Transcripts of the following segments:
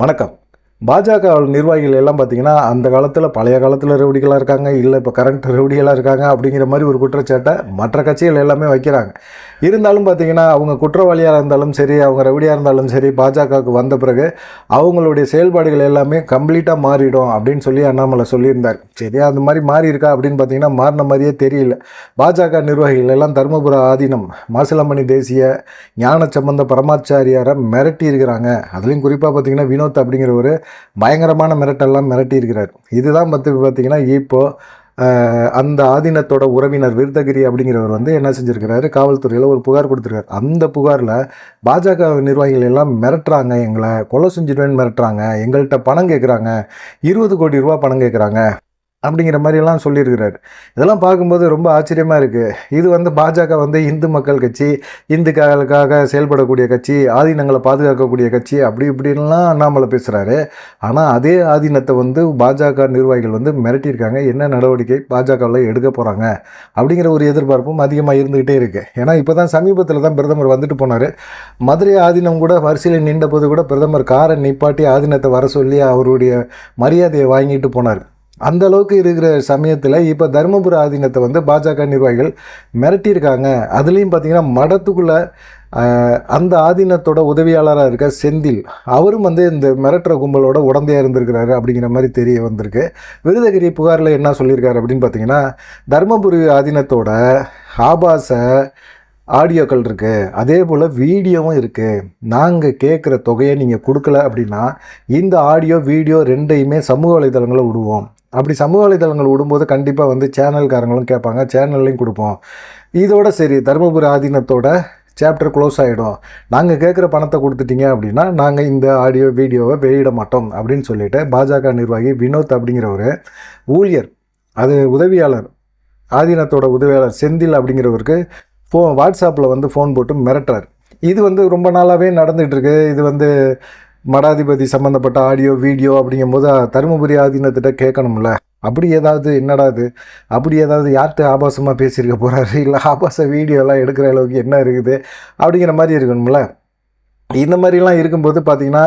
வணக்கம். பாஜக நிர்வாகிகள் எல்லாம் பார்த்தீங்கன்னா அந்த காலத்தில் பழைய காலத்தில் ரவுடிகளாக இருக்காங்க இல்லை இப்போ கரண்ட் ரவுடிகளாக இருக்காங்க அப்படிங்கிற மாதிரி ஒரு குற்றச்சாட்டை மற்ற கட்சிகள் எல்லாமே வைக்கிறாங்க. இருந்தாலும் பார்த்தீங்கன்னா அவங்க குற்றவாளியாக இருந்தாலும் சரி அவங்க ரவுடியாக இருந்தாலும் சரி பாஜகவுக்கு வந்த பிறகு அவங்களுடைய செயல்பாடுகள் எல்லாமே கம்ப்ளீட்டாக மாறிடும் அப்படின்னு சொல்லி அண்ணாமலை சொல்லியிருந்தார். சரி அந்த மாதிரி மாறி இருக்கா அப்படின்னு பார்த்தீங்கன்னா மாறின மாதிரியே தெரியல. பாஜக நிர்வாகிகள் எல்லாம் தருமபுர ஆதீனம் மாசிலாமணி தேசிய ஞான சம்பந்த பரமாச்சாரியாரை மிரட்டி இருக்கிறாங்க. அதுலேயும் குறிப்பாக பார்த்தீங்கன்னா வினோத் அப்படிங்கிற ஒரு பயங்கரமான மிரட்டெல்லாம் மிரட்டியிருக்கிறார் இதுதான் பற்றி பார்த்தீங்கன்னா இப்போது அந்த ஆதீனத்தோட உறவினர் விருதகிரி அப்படிங்கிறவர் வந்து என்ன செஞ்சிருக்கிறாரு? காவல்துறையில் ஒரு புகார் கொடுத்துருக்காரு. அந்த புகாரில் பாஜக நிர்வாகிகள் எல்லாம் மிரட்டுறாங்க. எங்களை கொலை செஞ்சிடுவேன்னு மிரட்டுறாங்க. எங்கள்கிட்ட பணம் கேட்குறாங்க இருபது கோடி ரூபா பணம் கேட்குறாங்க அப்படிங்கிற மாதிரிலாம் சொல்லியிருக்கிறாரு. இதெல்லாம் பார்க்கும்போது ரொம்ப ஆச்சரியமாக இருக்குது இது வந்து பாஜக வந்து இந்து மக்கள் கட்சி இந்துக்களுக்காக செயல்படக்கூடிய கட்சி ஆதீனங்களை பாதுகாக்கக்கூடிய கட்சி அப்படி இப்படின்லாம் அண்ணாமலை பேசுகிறாரு ஆனால் அதே ஆதீனத்தை வந்து பாஜக நிர்வாகிகள் வந்து மிரட்டியிருக்காங்க. என்ன நடவடிக்கை பாஜகவில் எடுக்க போகிறாங்க அப்படிங்கிற ஒரு எதிர்பார்ப்பும் அதிகமாக இருந்துக்கிட்டே இருக்குது ஏன்னா இப்போ தான் சமீபத்தில் தான் பிரதமர் வந்துட்டு போனார். மதுரை ஆதீனம் கூட வரிசையில் நின்ற போது கூட பிரதமர் காரை நிப்பாட்டி ஆதீனத்தை வர சொல்லி அவருடைய மரியாதையை வாங்கிட்டு போனார். அந்த அளவுக்கு இருக்கிற சமயத்தில் இப்போ தருமபுர ஆதீனத்தை வந்து பாஜக நிர்வாகிகள் மிரட்டியிருக்காங்க. அதுலேயும் பார்த்தீங்கன்னா மடத்துக்குள்ளே அந்த ஆதீனத்தோட உதவியாளராக இருக்க செந்தில் அவரும் வந்து இந்த மிரட்டுற கும்பலோட உடந்தையாக இருந்திருக்கிறாரு அப்படிங்கிற மாதிரி தெரிய வந்திருக்கு. விருதகிரி புகாரில் என்ன சொல்லியிருக்காரு அப்படின்னு பார்த்தீங்கன்னா தருமபுரி ஆதீனத்தோட ஆபாச ஆடியோக்கள் இருக்குது அதே போல் வீடியோவும் இருக்குது நாங்கள் கேட்குற தொகையை நீங்கள் கொடுக்கல அப்படின்னா இந்த ஆடியோ வீடியோ ரெண்டையுமே சமூக வலைதளங்களில் விடுவோம். அப்படி சமூக வலைதளங்கள் விடும்போது கண்டிப்பாக வந்து சேனல்காரங்களும் கேட்பாங்க சேனல்லையும் கொடுப்போம். இதோட சரி தருமபுரி ஆதீனத்தோட சாப்டர் க்ளோஸ் ஆகிடும் நாங்கள் கேட்குற பணத்தை கொடுத்துட்டீங்க அப்படின்னா நாங்கள் இந்த ஆடியோ வீடியோவை வெளியிட மாட்டோம் அப்படின்னு சொல்லிட்டு பாஜக நிர்வாகி வினோத் அப்படிங்கிற ஒரு ஊழியர் அது உதவியாளர் ஆதீனத்தோட உதவியாளர் செந்தில் அப்படிங்கிறவருக்கு ஃபோ வாட்ஸ்அப்பில் வந்து ஃபோன் போட்டு மிரட்டுறார். இது வந்து ரொம்ப நாளாகவே நடந்துகிட்ருக்கு இது வந்து மடாதிபதி சம்மந்தப்பட்ட ஆடியோ வீடியோ அப்படிங்கும்போது தருமபுரி ஆதீனத்திட்ட கேட்கணும்ல. அப்படி ஏதாவது என்னடா இது? அப்படி ஏதாவது யார்கிட்ட ஆபாசமாக பேசியிருக்க போகிறாரு இல்லை ஆபாச வீடியோலாம் எடுக்கிற அளவுக்கு என்ன இருக்குது? அப்படிங்கிற மாதிரி இருக்கணும்ல. இந்த மாதிரிலாம் இருக்கும்போது பார்த்தீங்கன்னா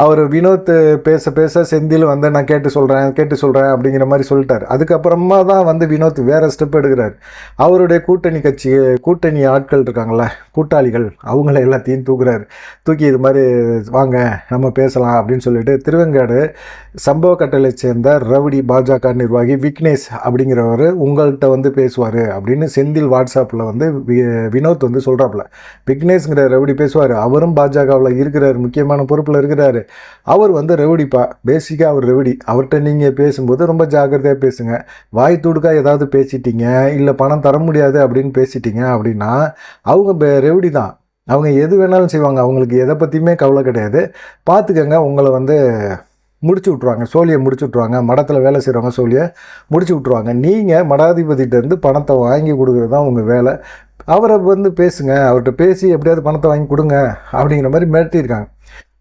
அவர் வினோத் பேச பேச செந்தில் வந்து நான் கேட்டு சொல்கிறேன் கேட்டு சொல்கிறேன் அப்படிங்கிற மாதிரி சொல்லிட்டார். அதுக்கப்புறமா தான் வந்து வினோத் வேறு ஸ்டெப் எடுக்கிறார். அவருடைய கூட்டணி கட்சி கூட்டணி ஆட்கள் இருக்காங்கள கூட்டாளிகள் அவங்கள எல்லாத்தையும் தூக்குறாரு. தூக்கி இது மாதிரி வாங்க நம்ம பேசலாம் அப்படின்னு சொல்லிட்டு திருவெங்காடு சம்பவ கட்டளை சேர்ந்த ரவுடி பாஜக நிர்வாகி விக்னேஷ் அப்படிங்கிறவர் உங்கள்கிட்ட வந்து பேசுவார் அப்படின்னு செந்தில் வாட்ஸ்அப்பில் வந்து வி- வினோத் வந்து சொல்கிறாப்புல விக்னேஷ்ங்கிற ரவுடி பேசுவார். அவரும் பாஜகவில் இருக்கிறார் முக்கியமான பொறுப்பில் இருக்கிறாரு. அவர் வந்து ரெவடிப்பா பேசிக்காக அவர் ரெவடி அவர்கிட்ட நீங்கள் பேசும்போது ரொம்ப ஜாக்கிரதையாக பேசுங்க. வாய் துடுக்காக ஏதாவது பேசிட்டீங்க இல்லை பணம் தர முடியாது அப்படின்னு பேசிட்டீங்க அப்படின்னா அவங்க ரெவடி தான். அவங்க எது வேணாலும் செய்வாங்க. அவங்களுக்கு எதை பற்றியுமே கவலை கிடையாது. பார்த்துக்கங்க உங்களை வந்து முடிச்சு விட்ருவாங்க சோழியை முடிச்சு விட்ருவாங்க மடத்தில் வேலை செய்கிறவங்க சோழியை முடிச்சு விட்ருவாங்க நீங்கள் மடாதிபதியிட்டேருந்து பணத்தை வாங்கி கொடுக்குறது தான் உங்கள் வேலை. அவரை வந்து பேசுங்க. அவர்கிட்ட பேசி எப்படியாவது பணத்தை வாங்கி கொடுங்க அப்படிங்கிற மாதிரி மிரட்டியிருக்காங்க.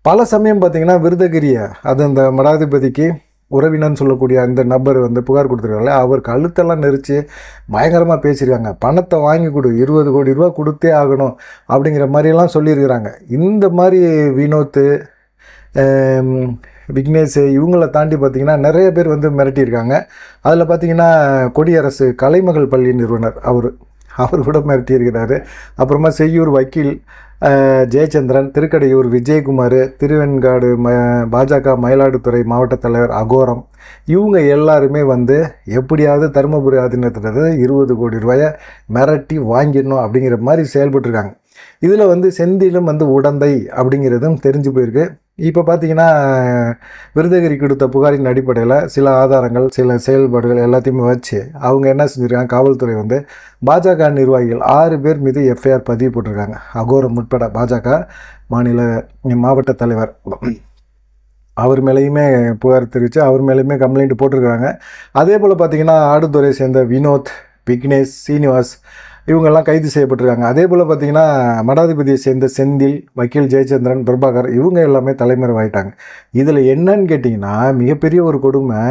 பல சமயம் பார்த்தீங்கன்னா விருதகிரியை அது அந்த மடாதிபதிக்கு உறவினன்னு சொல்லக்கூடிய அந்த நபர் வந்து புகார் கொடுத்துருக்காங்களே அவர் கழுத்தெல்லாம் நெரிச்சு பயங்கரமாக பேசியிருக்காங்க. பணத்தை வாங்கி கொடு இருபது கோடி ரூபா கொடுத்தே ஆகணும் அப்படிங்கிற மாதிரியெல்லாம் சொல்லியிருக்கிறாங்க. இந்த மாதிரி வினோத்து விக்னேஷ் இவங்கள தாண்டி பார்த்திங்கன்னா நிறைய பேர் வந்து மிரட்டியிருக்காங்க. அதில் பார்த்தீங்கன்னா கொடியரசு கலைமகள் பள்ளி நிறுவனர் அவர். அவர் கூட மிரட்டியிருக்கிறாரு. அப்புறமா செய்யூர் வக்கீல் ஜெயச்சந்திரன் திருக்கடையூர் விஜயகுமார் திருவெண்காடு ம பாஜக மயிலாடுதுறை மாவட்ட தலைவர் அகோரம் இவங்க எல்லாருமே வந்து எப்படியாவது தருமபுரி ஆதீனத்திலிருந்து இருபது கோடி ரூபாயை மிரட்டி வாங்கிடணும் அப்படிங்கிற மாதிரி செயல்பட்டுருக்காங்க. இதில் வந்து செந்திலும் வந்து உடந்தை அப்படிங்கிறதும் தெரிஞ்சு போயிருக்கு. இப்போ பார்த்தீங்கன்னா விருதகிரி கொடுத்த புகாரின் அடிப்படையில் சில ஆதாரங்கள் சில செயல்பாடுகள் எல்லாத்தையுமே வச்சு அவங்க என்ன செஞ்சுருக்காங்க காவல்துறை வந்து பாஜக நிர்வாகிகள் ஆறு பேர் மீது எஃப்ஐஆர் பதிவு போட்டிருக்காங்க. அகோரம் உட்பட பாஜக மாநில மாவட்ட தலைவர். அவர் மேலேயுமே புகார் தெரிவித்து அவர் மேலேயுமே கம்ப்ளைண்ட் போட்டிருக்காங்க அதே போல் பார்த்தீங்கன்னா ஆடுதுறை சேர்ந்த வினோத் விக்னேஷ் சீனிவாஸ் இவங்கெல்லாம் கைது செய்யப்பட்டிருக்காங்க. அதே போல் பார்த்தீங்கன்னா மடாதிபதியை சேர்ந்த செந்தில் வக்கீல் ஜெயச்சந்திரன் பிரபாகர் இவங்க எல்லாமே தலைமறைவாயிட்டாங்க. இதில் என்னன்னு கேட்டிங்கன்னா மிகப்பெரிய ஒரு கொடுமை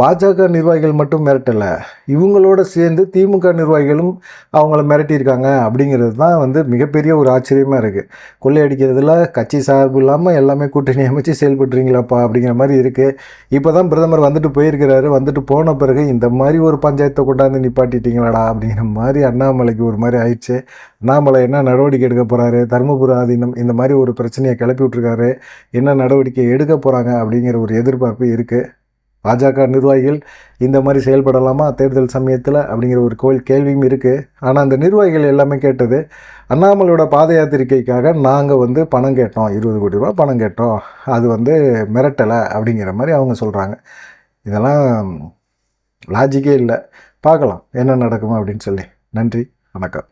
பாஜக நிர்வாகிகள் மட்டும் மிரட்டலை. இவங்களோட சேர்ந்து திமுக நிர்வாகிகளும் அவங்கள மிரட்டியிருக்காங்க அப்படிங்கிறது தான் வந்து மிகப்பெரிய ஒரு ஆச்சரியமாக இருக்குது கொள்ளையடிக்கிறதுல கட்சி சார்பு இல்லாமல் எல்லாமே கூட்டணி அமைச்சு செயல்பட்டுறீங்களாப்பா அப்படிங்கிற மாதிரி இருக்குது இப்போ தான் பிரதமர் வந்துட்டு போயிருக்கிறாரு. வந்துட்டு போன பிறகு இந்த மாதிரி ஒரு பஞ்சாயத்தை கொண்டாந்து நிப்பாட்டிட்டீங்களாடா அப்படிங்கிற மாதிரி அண்ணாமலைக்கு ஒரு மாதிரி ஆயிடுச்சு. அண்ணாமலை என்ன நடவடிக்கை எடுக்க போகிறாரு தருமபுர ஆதீனம் இந்த மாதிரி ஒரு பிரச்சனையை கிளப்பி விட்ருக்காரு என்ன நடவடிக்கை எடுக்க போகிறாங்க அப்படிங்கிற ஒரு எதிர்பார்ப்பு இருக்குது பாஜக நிர்வாகிகள் இந்த மாதிரி செயல்படலாமா? தேர்தல் சமயத்தில் அப்படிங்கிற ஒரு கோயில் கேள்வியும் இருக்குது ஆனால் அந்த நிர்வாகிகள் எல்லாமே கேட்டது அண்ணாமலையோட பாத யாத்திரிக்கைக்காக நாங்கள் வந்து பணம் கேட்டோம். இருபது கோடி ரூபா பணம் கேட்டோம். அது வந்து மிரட்டலை அப்படிங்கிற மாதிரி அவங்க சொல்கிறாங்க இதெல்லாம் லாஜிக்கே இல்லை. பார்க்கலாம். என்ன நடக்குமா அப்படின்னு சொல்லி. நன்றி. வணக்கம்